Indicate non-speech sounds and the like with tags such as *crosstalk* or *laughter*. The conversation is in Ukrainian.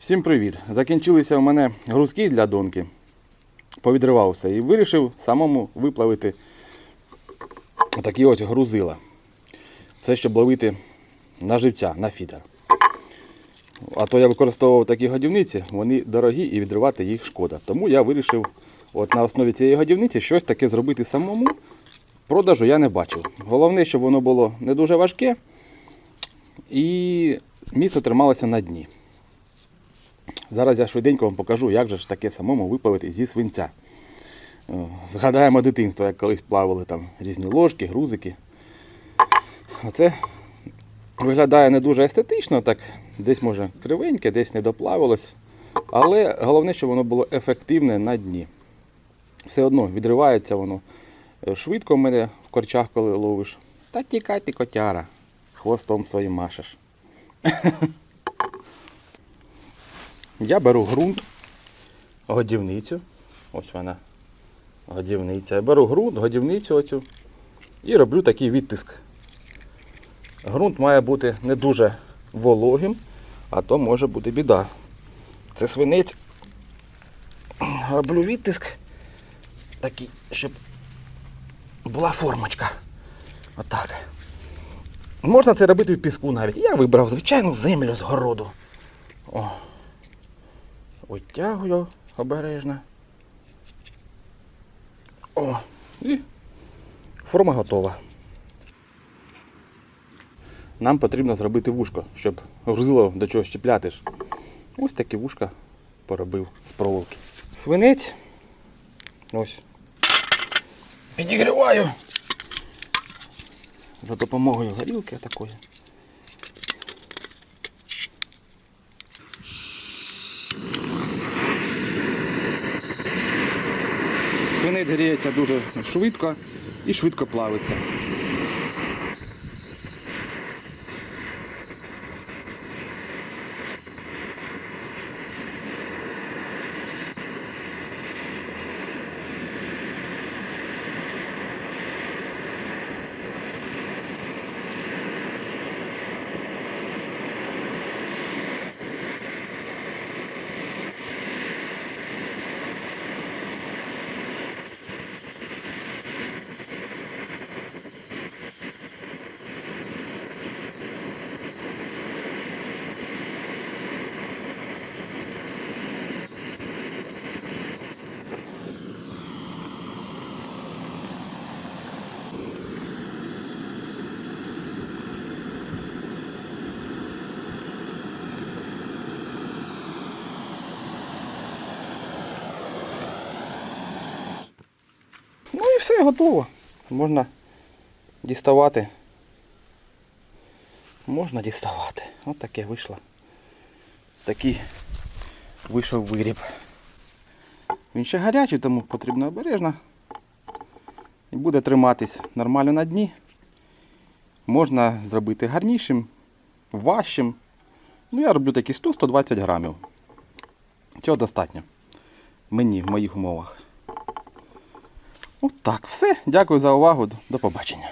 Всім привіт! Закінчилися у мене грузки для донки. Повідривався і вирішив самому виплавити отакі ось грузила. Це щоб ловити на живця, на фідер. А то я використовував такі годівниці, вони дорогі і відривати їх шкода. Тому я вирішив от на основі цієї годівниці щось таке зробити самому. Продажу я не бачив. Головне, щоб воно було не дуже важке і міцно трималося на дні. Зараз я швиденько вам покажу, як же ж таке самому виплавити зі свинця. Е, Згадаємо дитинство, як колись плавали там різні ложки, грузики. Оце виглядає не дуже естетично, так десь може кривеньке, десь не доплавилось. Але головне, щоб воно було ефективне на дні. Все одно відривається воно е, швидко в мене в корчах, коли ловиш. Та тікай ти котяра, хвостом своїм машеш. *laughs* Я беру ґрунт, годівницю. Ось вона. Годівниця. Я беру ґрунт, годівницю оцю і роблю такий відтиск. Ґрунт має бути не дуже вологим, а то може бути біда. Це свинець. Роблю відтиск такий, щоб була формочка. Отак. Можна це робити в піску навіть. Я вибрав звичайну землю з городу. О. Витягую обережно. О, і форма готова. Нам потрібно зробити вушко, щоб грузило до чогось чіпляти. Ось таке вушко поробив з проволоки. Свинець. Ось. Підігріваю. За допомогою горілки такої. Свинець гріється дуже швидко і швидко плавиться. Ну і все готово. Можна діставати. Можна діставати. Ось таке вийшло. Такий вийшов виріб. Він ще гарячий, тому потрібно обережно. І буде триматись нормально на дні. Можна зробити гарнішим, важчим. Ну, я роблю такі 100-120 грамів. Цього достатньо. Мені в моїх умовах. От так, все. Дякую за увагу. До побачення.